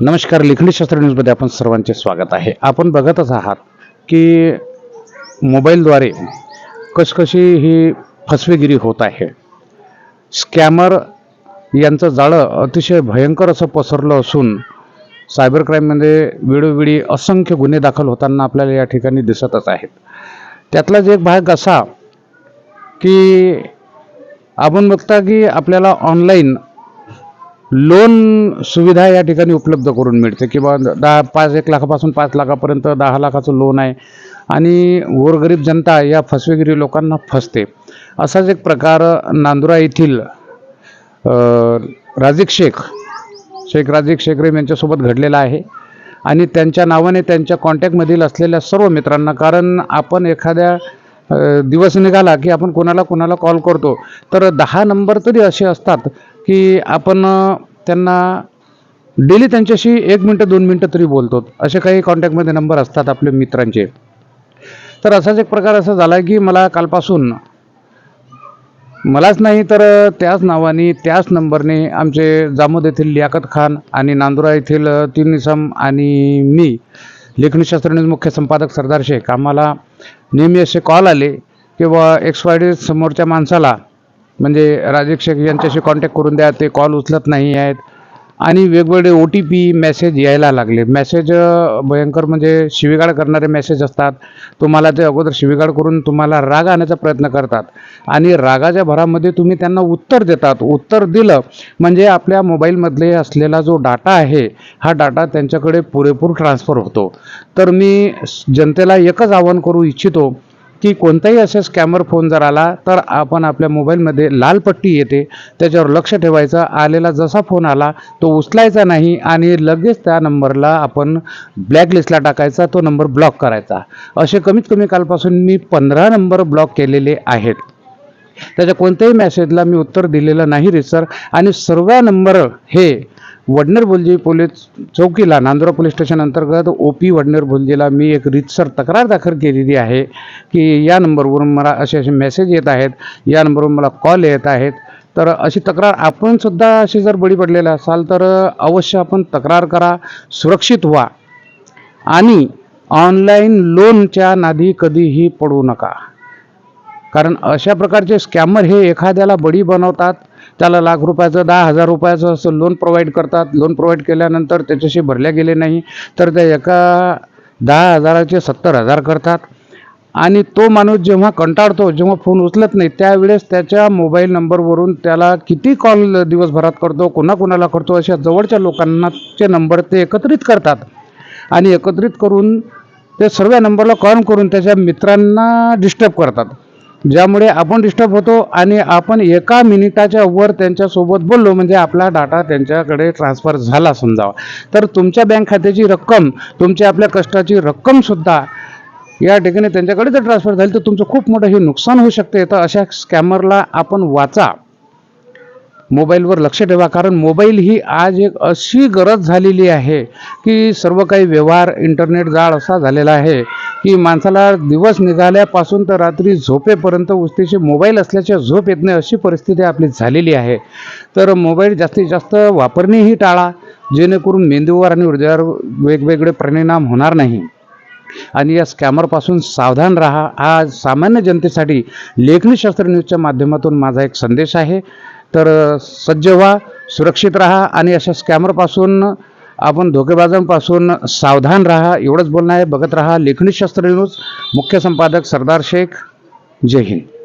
नमस्कार लेखणी शास्त्र न्यूजमध्ये आपण सर्वांचे स्वागत आहे. आपण बघतच आहात की मोबाईलद्वारे कशकशी ही फसवेगिरी होत आहे. स्कॅमर यांचं जाळं अतिशय भयंकर असं पसरलं असून सायबर क्राईममध्ये वेळोवेळी असंख्य गुन्हे दाखल होताना आपल्याला या ठिकाणी दिसतच आहेत. त्यातलाच एक भाग असा की आपण बघता की आपल्याला ऑनलाईन लोन सुविधा या ठिकाणी उपलब्ध करून मिळते. किंवा दहा पाच एक लाखापासून पाच लाखापर्यंत दहा लाखाचं लोन आहे. आणि गोरगरीब जनता या फसवेगिरी लोकांना फसते. असाच एक प्रकार नांदुरा येथील राजिक शेख शेख राजिक शेखरेम यांच्यासोबत घडलेला आहे. आणि त्यांच्या नावाने त्यांच्या कॉन्टॅक्टमधील असलेल्या सर्व मित्रांना कारण आपण एखाद्या दिवस निघाला की आपण कोणाला कोणाला कॉल करतो तर दहा नंबर तरी असे असतात की आपण त्यांना डेली त्यांच्याशी एक मिनटं दोन मिनटं तरी बोलतो असे काही कॉन्टॅक्टमध्ये नंबर असतात आपले मित्रांचे. तर असाच एक प्रकार असा झाला की मला कालपासून मलाच नाही तर त्याच नावाने त्याच नंबरने आमचे जामोद येथील लियाकत खान आणि नांदुरा येथील तीन निसम आणि मी लेखनीशास्त्र न्यूज मुख्य संपादक सरदार शेख आम्हाला नेहमी असे कॉल आले किंवा एक्स वाय डी समोरच्या माणसाला म्हणजे राजेक्षक यांच्याशी कॉन्टॅक्ट करून द्या ते कॉल उचलत नाही आहेत. आणि वेगवेगळे ओ टी पी मेसेज यायला लागले. मेसेज भयंकर म्हणजे शिवीगाळ करणारे मेसेज असतात. तुम्हाला ते अगोदर शिवीगाळ करून तुम्हाला राग आणण्याचा प्रयत्न करतात. आणि रागाच्या भरामध्ये तुम्ही त्यांना उत्तर देतात. उत्तर दिलं म्हणजे आपल्या मोबाईलमधले असलेला जो डाटा आहे हा डाटा त्यांच्याकडे पुरेपूर ट्रान्सफर होतो. तर मी जनतेला एकच आवाहन करू इच्छितो की कोणताही असे स्कॅमर फोन जर आला तर आपण आपल्या मोबाईलमध्ये लाल पट्टी येते त्याच्यावर लक्ष ठेवायचं आलेला जसा फोन आला तो उचलायचा नाही आणि लगेच त्या नंबरला आपण ब्लॅकलिस्टला टाकायचा तो नंबर ब्लॉक करायचा. असे कमीत कमी कालपासून मी पंधरा नंबर ब्लॉक केलेले आहेत. त्याच्या कोणत्याही मेसेजला मी उत्तर दिलेलं नाही रे सर. आणि सर्व नंबर हे वडनेर बोलजी पोलीस चौकीला नांदुरा पोलीस स्टेशन अंतर्गत ओ पी वडनेर बोलजीला मी एक रीतसर तक्रार दाखल केलेली आहे की या नंबरवरून मला असे असे मेसेज येत आहेत या नंबरवरून मला कॉल येत आहेत. तर अशी तक्रार आपणसुद्धा अशी जर बळी पडलेला असाल तर अवश्य आपण तक्रार करा सुरक्षित व्हा. आणि ऑनलाईन लोनच्या नादी कधीही पडू नका. कारण अशा प्रकारचे स्कॅमर हे एखाद्याला बळी बनवतात त्याला लाख रुपयाचं दहा हजार रुपयाचं असं लोन प्रोव्हाइड करतात. लोन प्रोव्हाइड केल्यानंतर त्याच्याशी भरल्या गेले नाही. तर त्या एका दहा हजाराचे सत्तर हजार करतात. आणि तो माणूस जेव्हा कंटाळतो जेव्हा फोन उचलत नाही त्यावेळेस त्याच्या मोबाईल नंबरवरून त्याला किती कॉल दिवसभरात करतो कोणाकोणाला करतो अशा जवळच्या लोकांनाचे नंबर ते एकत्रित करतात. आणि एकत्रित करून ते सर्व नंबरला कॉल करून त्याच्या मित्रांना डिस्टर्ब करतात. ज्यामुळे आपण डिस्टर्ब होतो आणि आपण एका मिनिटाच्या वर त्यांच्यासोबत बोललो म्हणजे आपला डाटा त्यांच्याकडे ट्रान्सफर झाला समजावा तर तुमच्या बँक खात्याची रक्कम तुमच्या आपल्या कष्टाची रक्कमसुद्धा या ठिकाणी त्यांच्याकडे जर ट्रान्सफर झाली तर तुमचं खूप मोठं हे नुकसान होऊ शकते. तर अशा स्कॅमरला आपण वाचा. मोबाईलवर लक्ष ठेवा. कारण मोबाईल ही आज एक अशी गरज झालेली आहे की सर्व काही व्यवहार इंटरनेट जाळ असा झालेला आहे की माणसाला दिवस निघाल्यापासून तर रात्री झोपेपर्यंत उस्तीचे मोबाईल असल्याच्या झोप येत नाही अशी परिस्थिती आपली झालेली आहे. तर मोबाईल जास्तीत जास्त वापरणेही टाळा. जेणेकरून मेंदूवर आणि हृदयावर वेगवेगळे परिणाम होणार नाही. आणि या स्कॅमरपासून सावधान राहा. हा सामान्य जनतेसाठी लेखनीशास्त्र न्यूजच्या माध्यमातून माझा एक संदेश आहे. तर सज्ज व्हा सुरक्षित राहा आणि अशा स्कॅमरपासून आपण धोकेबाजांपासून सावधान राहा. एवढंच बोलणं आहे. बघत राहा. लेखनीशास्त्र न्यूज. मुख्य संपादक सरदार शेख. जय हिंद.